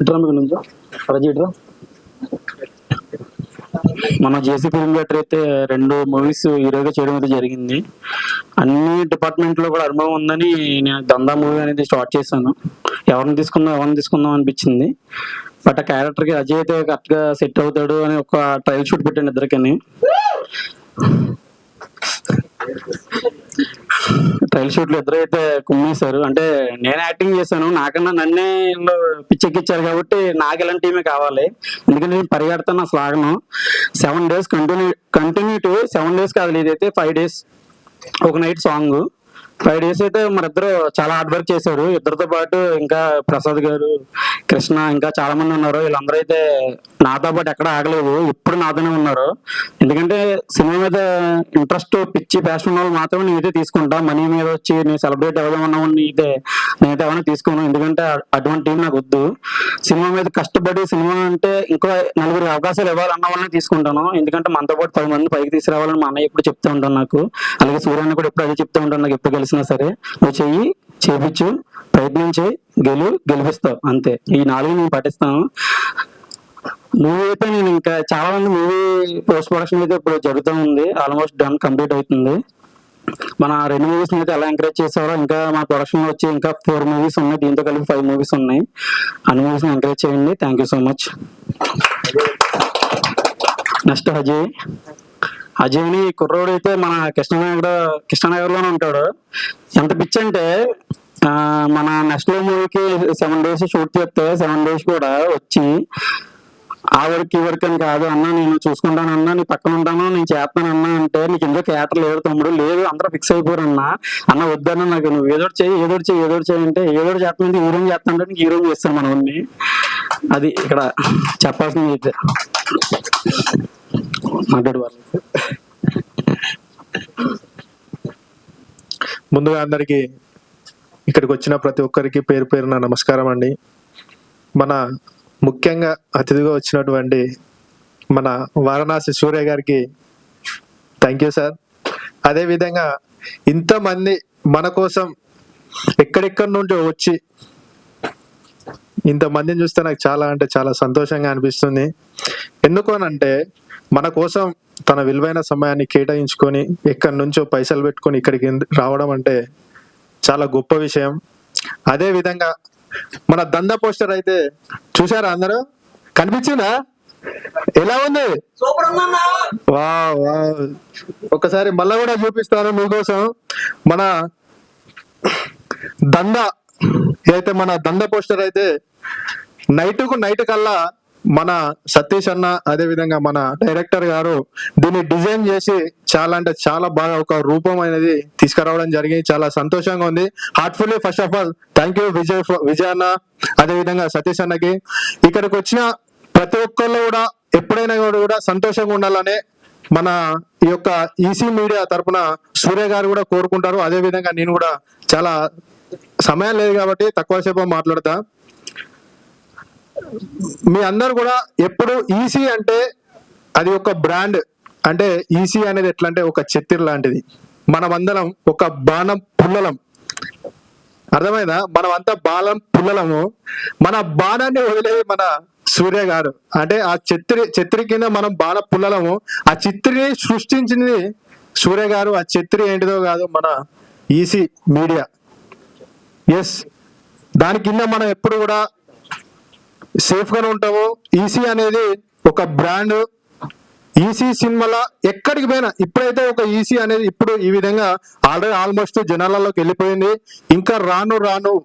ఇట్రా మీకు రజీ ఇట్రా మన జేసీ ఫిల్మ్ థియేటర్ అయితే రెండు మూవీస్ హీరోగా చేయడం అయితే జరిగింది. అన్ని డిపార్ట్మెంట్లో కూడా అనుభవం ఉందని నేను దందా మూవీ అనేది స్టార్ట్ చేశాను. ఎవరిని తీసుకుందాం ఎవరిని తీసుకుందాం అనిపించింది. బట్ ఆ క్యారెక్టర్కి అజయ్ అయితే కరెక్ట్గా సెట్ అవుతాడు అని ఒక ట్రయల్ షూట్ పెట్టాను ఇద్దరికని. ట్రైల్ షూట్లో ఇద్దరైతే అయితే కుమ్మేశారు అంటే నేను యాక్టింగ్ చేశాను నాకన్నా నన్నే పిచ్చెక్కిచ్చారు కాబట్టి నాకు ఇలాంటి టీమే కావాలి. ఎందుకంటే నేను పరిగెడతాను అసలు ఆగను seven days continue continue to seven days కాదు ఇదైతే ఫైవ్ డేస్ ఒక నైట్ సాంగ్ ఫైవ్ డేస్ అయితే మరిద్దరు ఇద్దరు చాలా హార్డ్ వర్క్ చేశారు. ఇద్దరితో పాటు ఇంకా ప్రసాద్ గారు కృష్ణ ఇంకా చాలా మంది ఉన్నారు. వీళ్ళందరూ అయితే నాతో పాటు ఎక్కడ ఆగలేదు. ఇప్పుడు నాతోనే ఉన్నారు. ఎందుకంటే సినిమా మీద ఇంట్రెస్ట్ పిచ్చి ప్యాషన్ వాళ్ళు మాత్రమే నేనైతే తీసుకుంటా. మనీ మీద వచ్చి నేను సెలబ్రేట్ అవ్వదామన్నా అయితే నేనైతే ఎవరైనా తీసుకోను. ఎందుకంటే అటువంటి టీం నాకు వద్దు. సినిమా మీద కష్టపడి సినిమా అంటే ఇంకో నలుగురు అవకాశాలు ఇవ్వాలన్న వాళ్ళని తీసుకుంటాను. ఎందుకంటే మనతో పాటు పది మంది పైకి తీసుకురావాలని మా అన్నయ్య ఎప్పుడు చెప్తూ ఉంటాను నాకు. అలాగే సూర్యన్న కూడా ఎప్పుడు అదే చెప్తూ ఉంటాను నాకు ఎప్పుడు చేసినా సరే నువ్వు చెయ్యి చేపించు ప్రయత్నించి గెలు గెలిపిస్తావు అంతే. ఈ నాలుగు నేను పాటిస్తాను. మూవీ అయితే నేను ఇంకా చాలా మంది మూవీ పోస్ట్ ప్రొడక్షన్ అయితే ఇప్పుడు జరుగుతూ ఉంది. ఆల్మోస్ట్ డన్ కంప్లీట్ అవుతుంది. మన రెండు మూవీస్ అయితే ఎలా ఎంకరేజ్ చేసారో ఇంకా మా ప్రొడక్షన్లో వచ్చి ఇంకా ఫోర్ మూవీస్ ఉన్నాయి. దీంతో కలిపి ఫైవ్ మూవీస్ ఉన్నాయి. అన్ని మూవీస్ ఎంకరేజ్ చేయండి. Thank you so much next Ajay Ajay అని కుర్రోడు అయితే మన కృష్ణనగర్ కృష్ణనగర్లోనే ఉంటాడు. ఎంత పిచ్చి అంటే మన నెక్స్ట్ మూవీకి సెవెన్ డేస్ షూట్ చేస్తే సెవెన్ డేస్ కూడా వచ్చి ఆ వర్క్ ఈ వర్క్ అని కాదు అన్నా నేను చూసుకుంటాను అన్నా నీ పక్కన ఉంటాను నేను చేస్తాను అన్నా అంటే నీకు ఎందుకు క్యాటర్ లేదు తమ్ముడు? లేదు అందరూ ఫిక్స్ అయిపోరు అన్న. అన్న వద్దన్న నాకు నువ్వు ఏదో ఒకటి చెయ్యి ఏదో చేయి ఏదో చేయి చెయ్యి అంటే ఏదో ఒకటి చేస్తానంటే హీరో చేస్తానంటే నీకు హీరో చేస్తాను మన వాడిని. అది ఇక్కడ చెప్పాల్సింది అయితే. మాట్లాడు ముందుగా అందరికి ఇక్కడికి వచ్చిన ప్రతి ఒక్కరికి పేరు పేరున నమస్కారం అండి. మన ముఖ్యంగా అతిథిగా వచ్చినటువంటి మన వారణాసి సూర్య గారికి థ్యాంక్ యూ సార్ అదేవిధంగా ఇంతమంది మన కోసం ఎక్కడెక్కడి నుండి వచ్చి ఇంతమందిని చూస్తే నాకు చాలా అంటే చాలా సంతోషంగా అనిపిస్తుంది. ఎందుకు మన కోసం తన విలువైన సమయాన్ని కేటాయించుకొని ఎక్కడి నుంచో పైసలు పెట్టుకొని ఇక్కడికి రావడం అంటే చాలా గొప్ప విషయం. అదే విధంగా మన దంద పోస్టర్ అయితే చూసారా అందరూ? కనిపించిందా? ఎలా ఉంది? వా ఒకసారి మళ్ళా కూడా చూపిస్తాను మీకోసం. మన దంద అయితే మన దంద పోస్టర్ అయితే నైట్కు నైట్ కల్లా మన సతీష్ అన్న అదే విధంగా మన డైరెక్టర్ గారు దీన్ని డిజైన్ చేసి చాలా అంటే చాలా బాగా ఒక రూపం అనేది తీసుకురావడం జరిగింది. చాలా సంతోషంగా ఉంది. Heartfully first of all thank you Vijay ఫ- విజయ్ అన్న అదే విధంగా సతీష్ అన్నకి. ఇక్కడికి వచ్చిన ప్రతి ఒక్కళ్ళు కూడా ఎప్పుడైనా కూడా కూడా సంతోషంగా ఉండాలనే మన ఈ యొక్క ఈసీ మీడియా తరపున సూర్య గారు కూడా కోరుకుంటారు. అదే విధంగా నేను కూడా చాలా సమయం లేదు కాబట్టి తక్కువ సేపు మాట్లాడతా. మీ అందరు కూడా ఎప్పుడు ఈసీ అంటే అది ఒక బ్రాండ్ అంటే ఈసీ అనేది ఎట్లా అంటే ఒక చెత్తిర్ లాంటిది. మనమందరం ఒక బాణం పుల్లలం. అర్థమైందా? మనం అంతా బాణం పుల్లలము. మన బాణాన్ని వదిలేది మన సూర్య గారు. అంటే ఆ చిత్రి చిత్రి కింద మనం బాణ పుల్లలము. ఆ చిత్రిని సృష్టించింది సూర్య గారు. ఆ చిత్రి ఏంటిదో కాదు మన ఈసీ మీడియా ఎస్ దాని కింద మనం ఎప్పుడు కూడా సేఫ్గానే ఉంటాము. ఈసీ అనేది ఒక బ్రాండ్. ఈసీ సినిమాల ఎక్కడికి పోయినా ఇప్పుడైతే ఒక ఈసీ అనేది ఇప్పుడు ఈ విధంగా ఆల్రెడీ ఆల్మోస్ట్ జనాలలోకి వెళ్ళిపోయింది. ఇంకా రాను రాను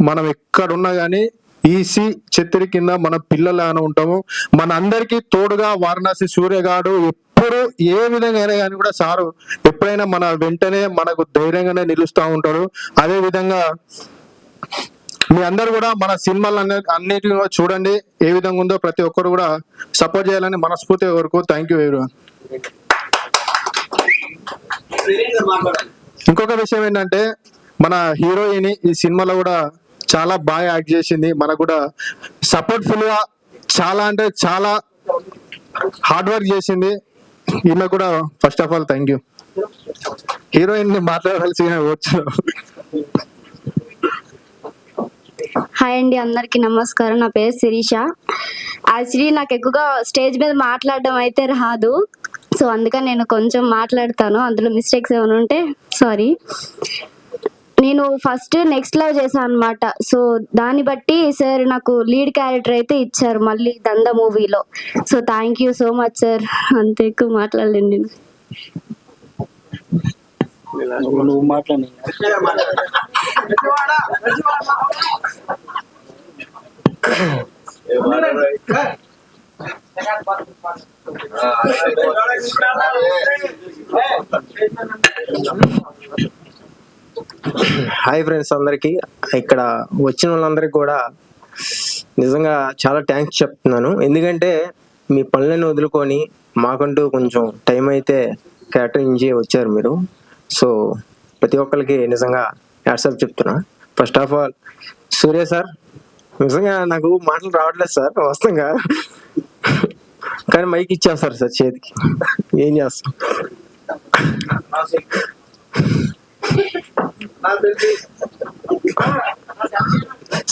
మనం ఎక్కడున్నా కానీ ఈసీ చెత్తిరి కింద మన పిల్లలు ఉంటాము. మన అందరికీ తోడుగా వారణాసి సూర్యగాడు ఎప్పుడు ఏ విధంగా అయినా కానీ కూడా సారు ఎప్పుడైనా మన వెంటనే మనకు ధైర్యంగానే నిలుస్తూ ఉంటారు అదే విధంగా మీ అందరు కూడా మన సినిమాలు అన్నిటిని చూడండి. ఏ విధంగా ఉందో ప్రతి ఒక్కరు కూడా సపోర్ట్ చేయాలని మనస్ఫూర్తిగా వరకు థ్యాంక్ యూ ఎవరివన్ ఇంకొక విషయం ఏంటంటే మన హీరోయిన్ ఈ సినిమాలో కూడా చాలా బాగా యాక్ట్ చేసింది. మనకు కూడా సపోర్ట్ఫుల్గా చాలా అంటే చాలా హార్డ్ వర్క్ చేసింది. ఈమె కూడా first of all thank you heroine మాట్లాడాల్సిన వచ్చు హాయ్ అండి అందరికీ నమస్కారం. నా పేరు శిరీష. యాక్చువల్లీ నాకు ఎక్కువగా స్టేజ్ మీద మాట్లాడడం అయితే రాదు. సో అందుకని నేను కొంచెం మాట్లాడతాను. అందులో మిస్టేక్స్ ఏమైనా ఉంటే సారీ నేను ఫస్ట్ నెక్స్ట్ లవ్ చేశాను అనమాట సో దాన్ని బట్టి సార్ నాకు లీడ్ క్యారెక్టర్ అయితే ఇచ్చారు మళ్ళీ దంద మూవీలో so thank you so much sir అంత ఎక్కువ మాట్లాడలేండి నేను. నువ్వు మాట్లాడి. హాయ్ ఫ్రెండ్స్ అందరికి. ఇక్కడ వచ్చిన వాళ్ళందరికీ కూడా నిజంగా చాలా థ్యాంక్స్ చెప్తున్నాను. ఎందుకంటే మీ పనులను వదులుకొని మాకంటూ కొంచెం టైం అయితే కేటాయించి వచ్చారు మీరు. సో ప్రతి ఒక్కరికి నిజంగా వాట్సాప్ చెప్తున్నా. First of all Surya sir నిజంగా నాకు మాటలు రావట్లేదు సార్ వస్తాగా కానీ మైక్ ఇచ్చేస్తారు సార్ చేతికి. ఏం చేస్తాం?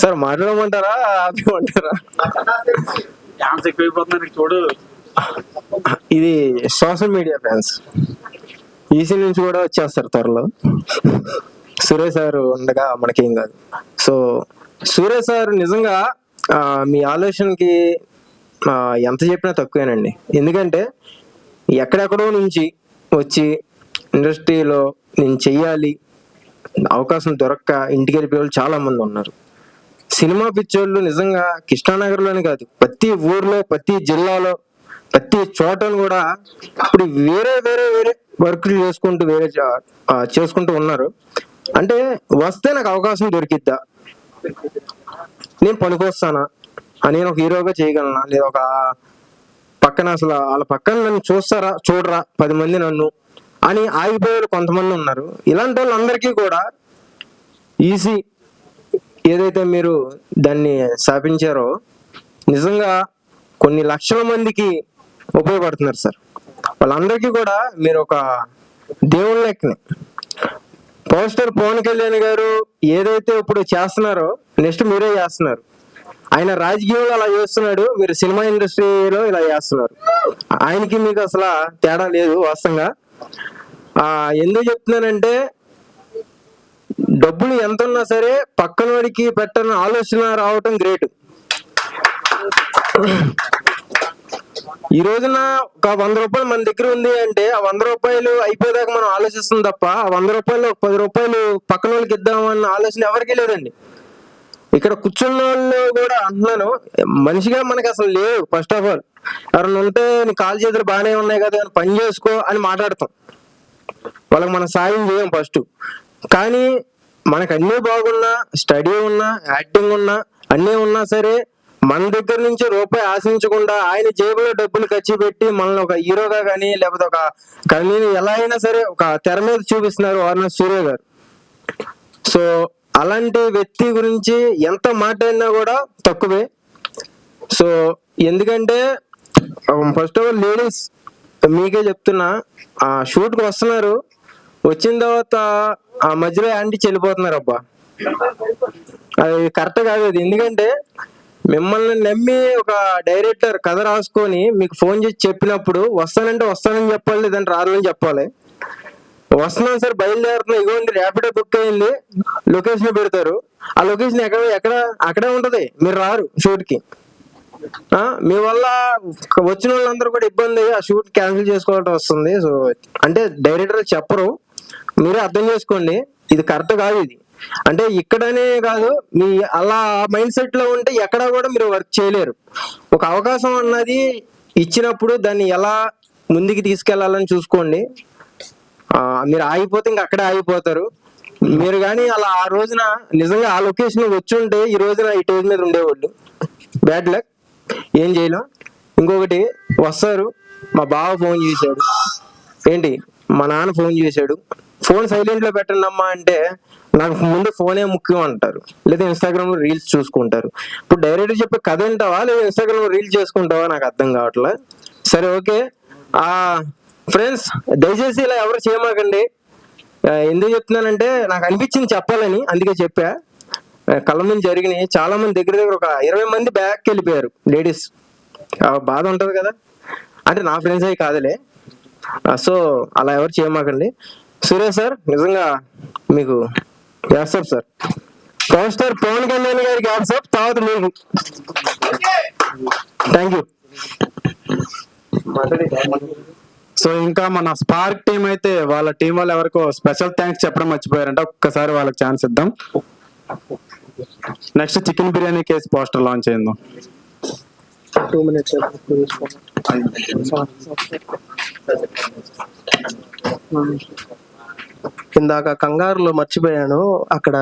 సార్ మాట్లాడమంటారా ఆపమంటారా? ఎక్కువైపోతున్నారు చూడు. ఇది సోషల్ మీడియా ఫ్యాన్స్ ఈసీ నుంచి కూడా వచ్చేస్తారు త్వరలో. సురేష్ సార్ ఉండగా మనకేం కాదు. సో సురేష్ సార్ నిజంగా మీ ఆలోచనకి ఎంత చెప్పినా తక్కువేనండి. ఎందుకంటే ఎక్కడెక్కడో నుంచి వచ్చి ఇండస్ట్రీలో నేను చెయ్యాలి అవకాశం దొరక్క ఇంటికి వెళ్ళిపోయే వాళ్ళు చాలా మంది ఉన్నారు. సినిమా పిచ్చోళ్ళు నిజంగా కృష్ణానగర్లోనే కాదు ప్రతి ఊర్లో ప్రతి జిల్లాలో ప్రతి చోటను కూడా ఇప్పుడు వేరే వేరే వేరే వర్క్లు చేసుకుంటూ వేరే చేసుకుంటూ ఉన్నారు. అంటే వస్తే నాకు అవకాశం దొరికిద్దా? నేను పనికొస్తానా? అని నేను ఒక హీరోగా చేయగలనా? లేదా ఒక పక్కన అసలు వాళ్ళ పక్కన నన్ను చూస్తారా? చూడరా? పది మంది నన్ను అని ఆగిపోయారు కొంతమంది ఉన్నారు. ఇలాంటి వాళ్ళందరికీ కూడా ఈజీ ఏదైతే మీరు దాన్ని స్థాపించారో నిజంగా కొన్ని లక్షల మందికి ఉపయోగపడుతున్నారు సార్. వాళ్ళందరికీ కూడా మీరు ఒక దేవుళ్ళ లెక్కనే. పోస్టర్ పవన్ కళ్యాణ్ గారు ఏదైతే ఇప్పుడు చేస్తున్నారో నెక్స్ట్ మీరే చేస్తున్నారు. ఆయన రాజకీయంలో అలా చేస్తున్నాడు మీరు సినిమా ఇండస్ట్రీలో ఇలా చేస్తున్నారు. ఆయనకి మీకు అసలు తేడా లేదు వాస్తవంగా. ఆ ఎందుకు చెప్తున్నానంటే డబ్బులు ఎంత ఉన్నా సరే పక్కన వాడికి పెట్టని ఆలోచన రావటం గ్రేట్ ఈ రోజున ఒక వంద రూపాయలు మన దగ్గర ఉంది అంటే ఆ వంద రూపాయలు అయిపోయేదాకా మనం ఆలోచిస్తుంది తప్ప ఆ వంద రూపాయలు పది రూపాయలు పక్కన వాళ్ళకి ఇద్దామన్న ఆలోచన ఎవరికీ లేదండి. ఇక్కడ కూర్చున్న వాళ్ళు కూడా అంటున్నాను మనిషిగా మనకి అసలు లేవు ఫస్ట్ ఆఫ్ ఆల్ ఎవరైనా ఉంటే నీ కాలు చేతులు బాగానే ఉన్నాయి కదా అని పని చేసుకో అని మాట్లాడతాం. వాళ్ళకి మనం సాయం చేయం ఫస్ట్ కానీ మనకు అన్నీ బాగున్నా స్టడీ ఉన్నా యాక్టింగ్ ఉన్నా అన్నీ ఉన్నా సరే మన దగ్గర నుంచి రూపాయి ఆశించకుండా ఆయన జేబులో డబ్బులు ఖర్చు పెట్టి మనల్ని ఒక హీరోగా కానీ లేకపోతే ఒక కానీ ఎలా అయినా సరే ఒక తెర మీద చూపిస్తున్నారు అరుణ సూర్య గారు. సో అలాంటి వ్యక్తి గురించి ఎంత మాట అయినా కూడా తక్కువే. సో ఎందుకంటే ఫస్ట్ ఆఫ్ ఆల్ లేడీస్ మీకే చెప్తున్నా ఆ షూట్కి వస్తున్నారు. వచ్చిన తర్వాత ఆ మధ్యలో యాంటీ చెల్లిపోతున్నారు అబ్బా. అది కరెక్ట్ కాదు. అది ఎందుకంటే మిమ్మల్ని నమ్మి ఒక డైరెక్టర్ కథ రాసుకొని మీకు ఫోన్ చేసి చెప్పినప్పుడు వస్తానంటే వస్తానని చెప్పాలి లేదంటే రాదని చెప్పాలి. వస్తున్నాం సార్ బయలుదేరుతున్నాం. ఇగోండి ర్యాపిడో బుక్ అయింది. లొకేషన్ పెడతారు. ఆ లొకేషన్ ఎక్కడ ఎక్కడ అక్కడే ఉంటది. మీరు రారు షూట్కి మీ వల్ల వచ్చిన వాళ్ళందరూ కూడా ఇబ్బంది ఆ షూట్ క్యాన్సిల్ చేసుకోవాల్సి వస్తుంది. సో అంటే డైరెక్టర్ చెప్పరు. మీరే అర్థం చేసుకోండి. ఇది కరెక్ట్ కాదు ఇది. అంటే ఇక్కడనే కాదు మీ అలా మైండ్ సెట్లో ఉంటే ఎక్కడ కూడా మీరు వర్క్ చేయలేరు. ఒక అవకాశం అన్నది ఇచ్చినప్పుడు దాన్ని ఎలా ముందుకు తీసుకెళ్ళాలని చూసుకోండి. మీరు ఆగిపోతే ఇంకా అక్కడే ఆగిపోతారు. మీరు కానీ అలా ఆ రోజున నిజంగా ఆ లొకేషన్ వచ్చి ఉంటే ఈ రోజున ఈ టేజ్ మీద ఉండేవాళ్ళు. Bad luck. ఏం చేయలేం. ఇంకొకటి వస్తారు. మా బావ ఫోన్ చేశాడు. ఏంటి? మా నాన్న ఫోన్ చేశాడు. ఫోన్ సైలెంట్లో పెట్టండి అమ్మా అంటే నాకు ముందు ఫోనే ముఖ్యం అంటారు. లేదా ఇన్స్టాగ్రామ్లో రీల్స్ చూసుకుంటారు. ఇప్పుడు డైరెక్ట్ చెప్పే కథ వింటావా? లేదా ఇన్స్టాగ్రామ్లో రీల్స్ చేసుకుంటావా? నాకు అర్థం కావట్లే. సరే ఓకే. ఆ ఫ్రెండ్స్ దయచేసి ఇలా ఎవరు చేయమాకండి. ఎందుకు చెప్తున్నానంటే నాకు అనిపించింది చెప్పాలని అందుకే చెప్పా. కళ్ళ ముందు జరిగినాయి. చాలా మంది దగ్గర దగ్గర ఒక ఇరవై మంది బ్యాక్ వెళ్ళిపోయారు లేడీస్ బాధ ఉంటది కదా. అంటే నా ఫ్రెండ్స్ అవి కాదులే. సో అలా ఎవరు చేయమాకండి. సురేష్ సార్ నిజంగా మీకు hats off sir. Power star Pawan Kalyan గారికి వాట్సాప్ తర్వాత మీకు. థ్యాంక్ యూ సో ఇంకా మన స్పార్క్ టీం అయితే వాళ్ళ టీం వాళ్ళు ఎవరికో స్పెషల్ థ్యాంక్స్ చెప్పడం మర్చిపోయారంట. ఒక్కసారి వాళ్ళకి ఛాన్స్ ఇద్దాం. Next chicken biryani case poster launch చేద్దాం ఇందాక కంగారులో మర్చిపోయాను. అక్కడ